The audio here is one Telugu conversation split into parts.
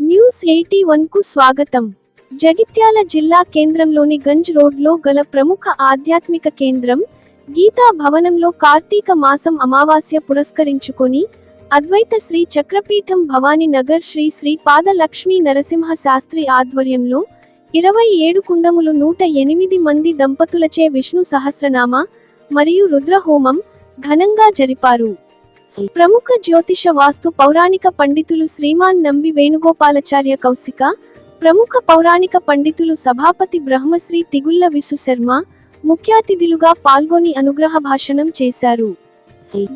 న్యూస్ ఎయిటీ వన్కు స్వాగతం. జగిత్యాల జిల్లా కేంద్రంలోని గంజ్ రోడ్లో గల ప్రముఖ ఆధ్యాత్మిక కేంద్రం గీతా భవనంలో కార్తీక మాసం అమావాస్య పురస్కరించుకొని అద్వైత శ్రీ చక్రపీఠం భవానీ నగర్ శ్రీ శ్రీ పాద లక్ష్మీ నరసింహ శాస్త్రి ఆధ్వర్యంలో ఇరవై ఏడు కుండములు నూట ఎనిమిది మంది దంపతులచే విష్ణు సహస్రనామ మరియు రుద్రహోమం ఘనంగా జరిపారు. ప్రముఖ జ్యోతిష వాస్తు పౌరాణిక పండితులు శ్రీమాన్ నంబి వేణుగోపాలాచార్య కౌశిక ప్రముఖ పౌరాణిక పండితులు సభాపతి బ్రహ్మశ్రీ తిగుళ్ళ విసుశర్మ ముఖ్యాతిథులుగా ముఖ్య అతిథులుగా పాల్గొని అనుగ్రహ భాషణం చేశారు.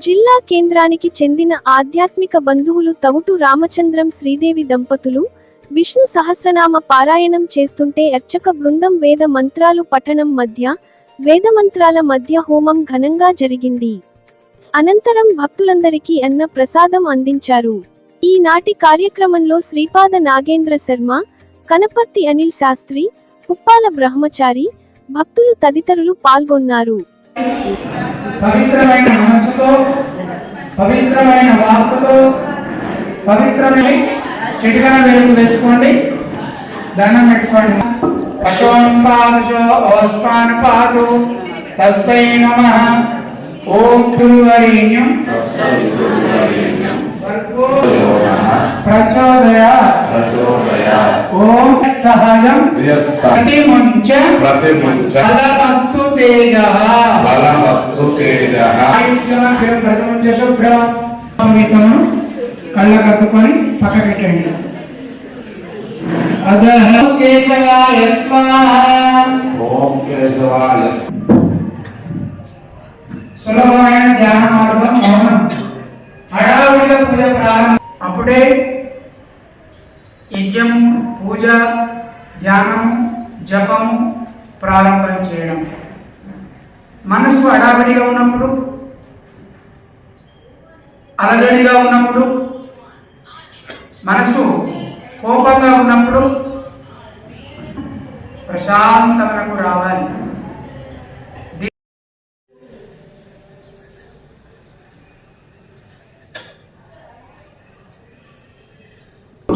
జిల్లా కేంద్రానికి చెందిన ఆధ్యాత్మిక బంధువులు తవుటు రామచంద్రం శ్రీదేవి దంపతులు విష్ణు సహస్రనామ పారాయణం చేస్తుంటే అర్చక బృందం వేద మంత్రాలు పఠనం మధ్య వేదమంత్రాల మధ్య హోమం ఘనంగా జరిగింది. అనంతరం భక్తులందరికీ అన్న ప్రసాదం అందించారు. ఈనాటి కార్యక్రమంలో శ్రీపాద నాగేంద్ర శర్మ కనపర్తి అనిల్ శాస్త్రి పుప్పాల బ్రహ్మచారి భక్తులు తదితరులు పాల్గొన్నారు. పవిత్రమైన మనస్సుతో పవిత్రమైన వాక్కుతో పవిత్రమైన చిటికన వెలుగు వేసుకోండి. దండం పెట్టుకోండి. పశోన్పాదశో ఓస్పాన్ పాతు తస్మై నమ. ఓం గురువరేణ్యం ప్రచోదయ ఓం సహజం. ప్రతిముంచ. ప్రతిముంచ. బలమస్తు తేజ. బలమస్తు తేజ. శుభ్రమితము కళ్ళ కత్తుకొని పక్క పెట్టండి అదహ. కేశవాయ స్వాహ. ఓం కేశవాయ సులభమైన ధ్యాన మార్గం మౌనం హడావుడిగా పూజ ప్రారంభం. అప్పుడే యజ్ఞము పూజ ధ్యానము జపము ప్రారంభం చేయడం. మనసు హడావిడిగా ఉన్నప్పుడు అలజడిగా ఉన్నప్పుడు మనసు కోపంగా ఉన్నప్పుడు ప్రశాంతతకు రావాలి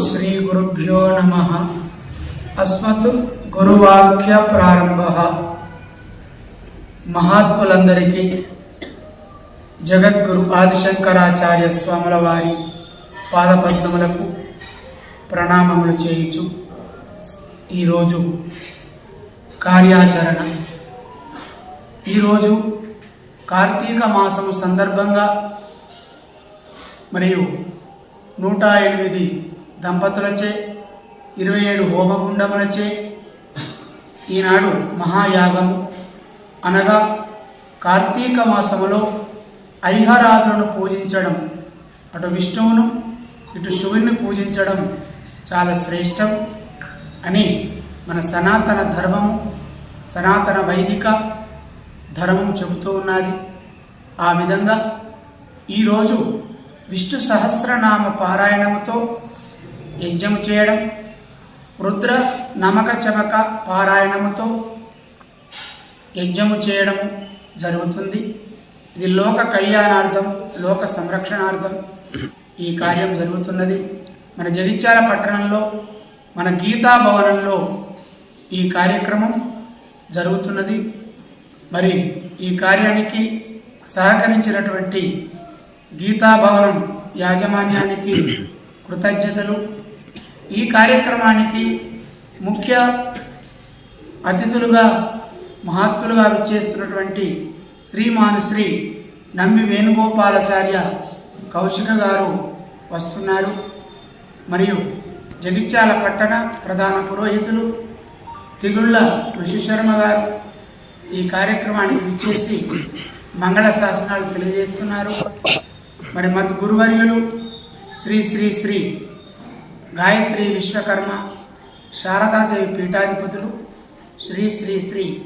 శ్రీ గురుభ్యో నమ అస్మత్ గురువాక్య ప్రారంభ. మహాత్ములందరికీ జగద్గురు ఆదిశంకరాచార్య స్వాముల వారి పాదపద్మములకు ప్రణామములు చేయుచు ఈరోజు కార్యాచరణ. ఈరోజు కార్తీక మాసము సందర్భంగా మరియు నూట ఎనిమిది దంపతులచే ఇరవై ఏడు హోమగుండములచే ఈనాడు మహాయాగము. అనగా కార్తీక మాసములో హరిహరాదులను పూజించడం అటు విష్ణువును ఇటు శివుని పూజించడం చాలా శ్రేష్టం అని మన సనాతన ధర్మము సనాతన వైదిక ధర్మం చెబుతూ ఉన్నది. ఆ విధంగా ఈరోజు విష్ణు సహస్రనామ పారాయణముతో యజ్ఞము చేయడం రుద్ర నమక చమక పారాయణముతో యజ్ఞము చేయడం జరుగుతుంది. ఇది లోక కళ్యాణార్థం లోక సంరక్షణార్థం ఈ కార్యం జరుగుతున్నది. మన జగిత్యాల పట్టణంలో మన గీతా భవనంలో ఈ కార్యక్రమం జరుగుతున్నది. మరి ఈ కార్యానికి సహకరించినటువంటి గీతా భవనం యాజమాన్యానికి కృతజ్ఞతలు. ఈ కార్యక్రమానికి ముఖ్య అతిథులుగా మహాత్ములుగా విచ్చేస్తున్నటువంటి శ్రీమాన్ శ్రీ నంబి వేణుగోపాలాచార్య కౌశిక గారు వస్తున్నారు. మరియు జగిత్యాల పట్టణ ప్రధాన పురోహితులు తిగుళ్ళ విశ్వశర్మ గారు ఈ కార్యక్రమానికి విచ్చేసి మంగళ శాసనాలు తెలియజేస్తున్నారు. మరి మత్ గురువర్యులు శ్రీ శ్రీ శ్రీ గాయత్రి విశ్వకర్మ శారదాదేవి పీఠాధిపతులు శ్రీ శ్రీ శ్రీ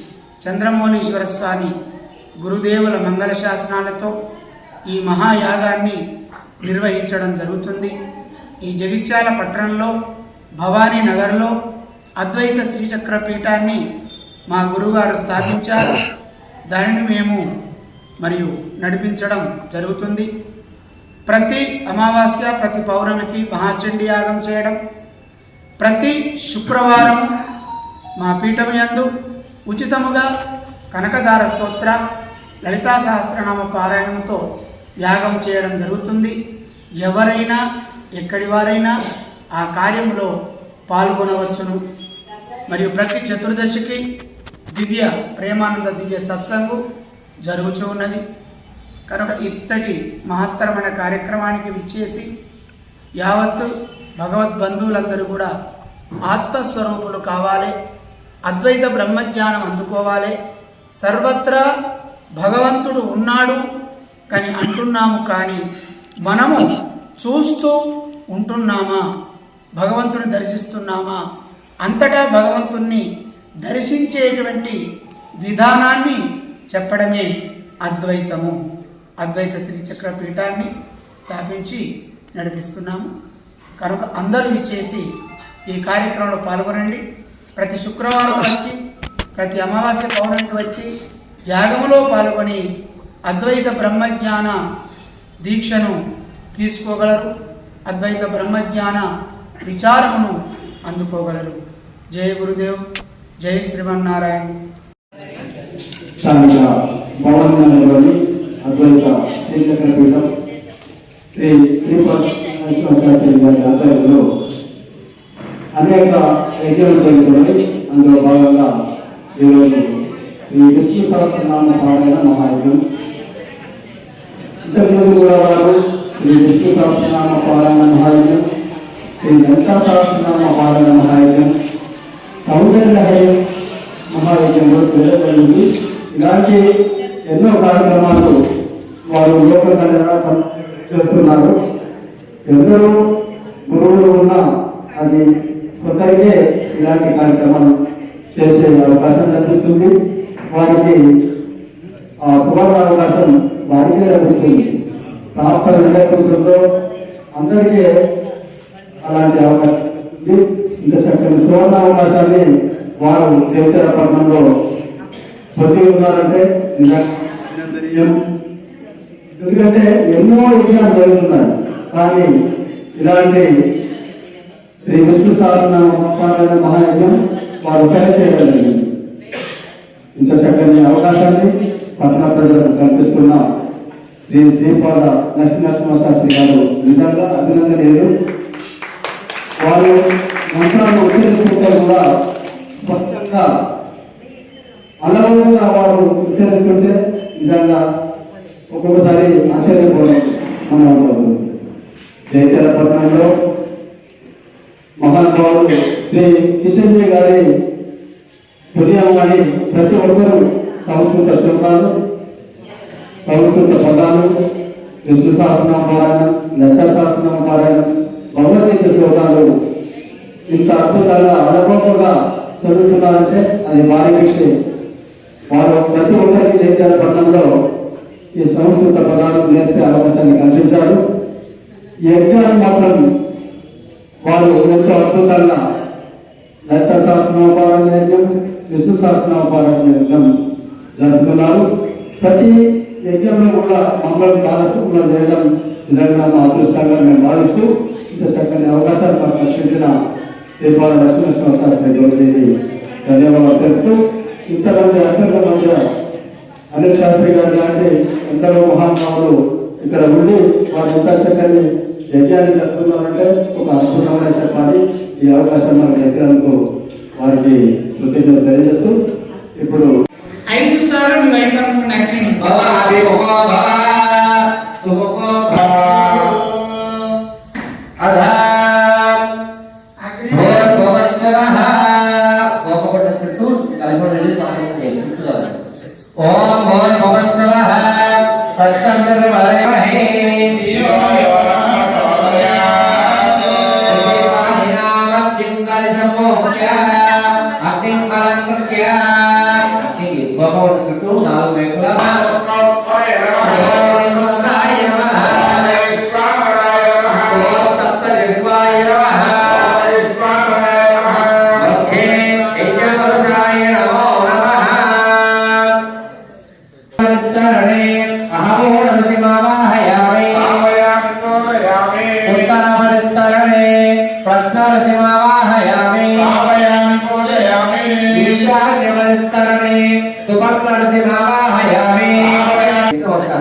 చంద్రమౌళీశ్వర స్వామి గురుదేవుల మంగళ శాసనాలతో ఈ మహాయాగాన్ని నిర్వహించడం జరుగుతుంది. ఈ జగిత్యాల పట్టణంలో భవానీ నగర్లో అద్వైత శ్రీచక్ర పీఠాన్ని మా గురుగారు స్థాపించారు. దానిని మేము మరియు నడిపించడం జరుగుతుంది. ప్రతి అమావాస్య ప్రతి పౌర్ణమికి మహాచండీ యాగం చేయడం ప్రతి శుక్రవారం మా పీఠం యందు ఉచితముగా కనకదార స్తోత్ర లలితా సహస్రనామ పారాయణంతో యాగం చేయడం జరుగుతుంది. ఎవరైనా ఎక్కడి వారైనా ఆ కార్యంలో పాల్గొనవచ్చును. మరియు ప్రతి చతుర్దశికి దివ్య ప్రేమానంద దివ్య సత్సంగు జరుగుతూ ఉన్నది. కనుక ఇత్తటి మహత్తరమైన కార్యక్రమానికి విచ్చేసి యావత్తు భగవద్ బంధువులందరూ కూడా ఆత్మస్వరూపులు కావాలి అద్వైత బ్రహ్మజ్ఞానం అందుకోవాలి. సర్వత్రా భగవంతుడు ఉన్నాడు కానీ అంటున్నాము కానీ మనము చూస్తూ ఉంటున్నామా? భగవంతుని దర్శిస్తున్నామా? అంతటా భగవంతుణ్ణి దర్శించేటువంటి విధానాన్ని చెప్పడమే అద్వైతము. అద్వైత శ్రీచక్ర పీఠాన్ని స్థాపించి నడిపిస్తున్నాము. కనుక అందరూ ఇచ్చేసి ఈ కార్యక్రమంలో పాల్గొనండి. ప్రతి శుక్రవారం వచ్చి ప్రతి అమావాస్య పౌర్ణమికి వచ్చి యాగములో పాల్గొని అద్వైత బ్రహ్మజ్ఞాన దీక్షను తీసుకోగలరు. అద్వైత బ్రహ్మజ్ఞాన విచారమును అందుకోగలరు. జయ గురుదేవ్ జై శ్రీమన్నారాయణ. అద్వైత శ్రీచక్ర పీఠం శ్రీ గారి ఆధ్వర్యంలో అనేక యజ్ఞాలు జరుగుతున్నాయి అందులో భాగంగా ఈరోజు శ్రీ విష్ణు సహస్రనామ పారాయణ మహాయజ్ఞం. ఇంతకుముందు కూడా వారు శ్రీ విష్ణు సహస్రనామ పారాయణ మహాయజ్ఞం శ్రీ లలితా సహస్రనామ పారాయణ మహాయజ్ఞం సౌందర్య మహాయజ్ఞంలో వెళ్ళగలిగింది ఇలాంటి ఎన్నో కార్యక్రమాలు వారు లోక చేస్తున్నారు. ఎందరో గురువులు ఉన్నా అది కొందరికే ఇలాంటి కార్యక్రమాలు చేసే అవకాశం లభిస్తుంది. వారికి ఆ సువర్ణ అవకాశం వారికే లభిస్తుంది. కాస్త వెళ్ళకుంటుందో అందరికీ అలాంటి అవకాశం లభిస్తుంది. ఇంత చక్కని సువర్ణ అవకాశాన్ని వారు చరిత్ర పట్టణంలో. పొంది ఉన్నారంటే నిజంగా అభినందనీయం. ఎందుకంటే ఎన్నో విషయాలు జరుగుతున్నాయి. కానీ ఇలాంటి శ్రీ విష్ణు సహస్రనామ మహాయజ్ఞం వారు ఒకరే చేయగలిగింది ఇంత చక్కని అవకాశాన్ని పట్టణ ప్రజలకు కల్పిస్తున్న శ్రీ శ్రీపాద నరసింహ శాస్త్రి గారు నిజంగా అభినందనీయులు. వారు మంత్రాలను ఉచ్చరిస్తుంటే కూడా అలవగా వారు ఉచ్చరిస్తుంటే నిజంగా ఒక్కొక్కసారి ఆశ్చర్యపోవడం మనం అవుతుంది పట్టణంలో మహానుభావులు శ్రీ కిషన్జీ గారి పుణ్యమని ప్రతి ఒక్కరూ సంస్కృత శ్లోకాలు సంస్కృత పదాలు విష్ణు సహస్రనామ పారాయణం లలిత సహస్రనామ పారాయణం భగవద్గీత శ్లోకాలు ఇంత అద్భుతంగా అనుభవంగా చదువుతున్నారంటే అది వారి విషయం వారు ప్రతి ఒక్కరికి జైత్యాల పట్టణంలో ఈ సంస్కృత పదాలు నేర్పే అవకాశాన్ని కల్పించారు. ఈ మాత్రం వారు ఎంతో అద్భుతంగా దత్త శాస్త్రోపారాయణ యజ్ఞం విష్ణు శాస్త్రోపారాయణ యజ్ఞం జరుపుతున్నారు ప్రతి యజ్ఞంలో కూడా మమ్మల్ని భాగస్వామ్యం చేయడం నిజంగా మా అదృష్టంగా మేము భావిస్తూ ఇంత చక్కని అవకాశాలు మాకు కల్పించిన శ్రీపాల లక్ష్మీ సంస్థ ధన్యవాదాలు తెలుపుతూ ఇంతమంది అత్యంత మధ్య అనిల్ శాస్త్రి గారు లాంటి ఎందరో మహానుభావులు ఇక్కడ ఉండి వారి ఎంత చక్కని యజ్ఞాన్ని జరుపుతున్నారంటే ఒక అద్భుతమైన చెప్పాలి. ఈ అవకాశం మనకు ఎక్కడంతో వారికి కృతజ్ఞతలు తెలియజేస్తూ ఇప్పుడు ఐదు సార్లు మీ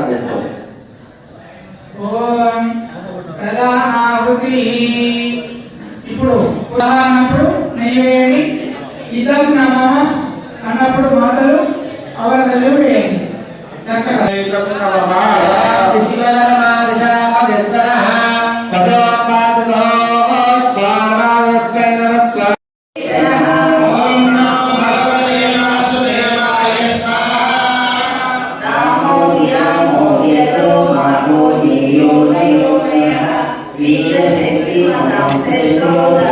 చేసుకోండి ఓం ప్రధానాహుతి. ఇప్పుడు ఉదాహరణప్పుడు నెయ్యి వేయండి ఇదం నమ అన్నప్పుడు మాటలు అవరదలు వేయండి చక్కగా. ఓం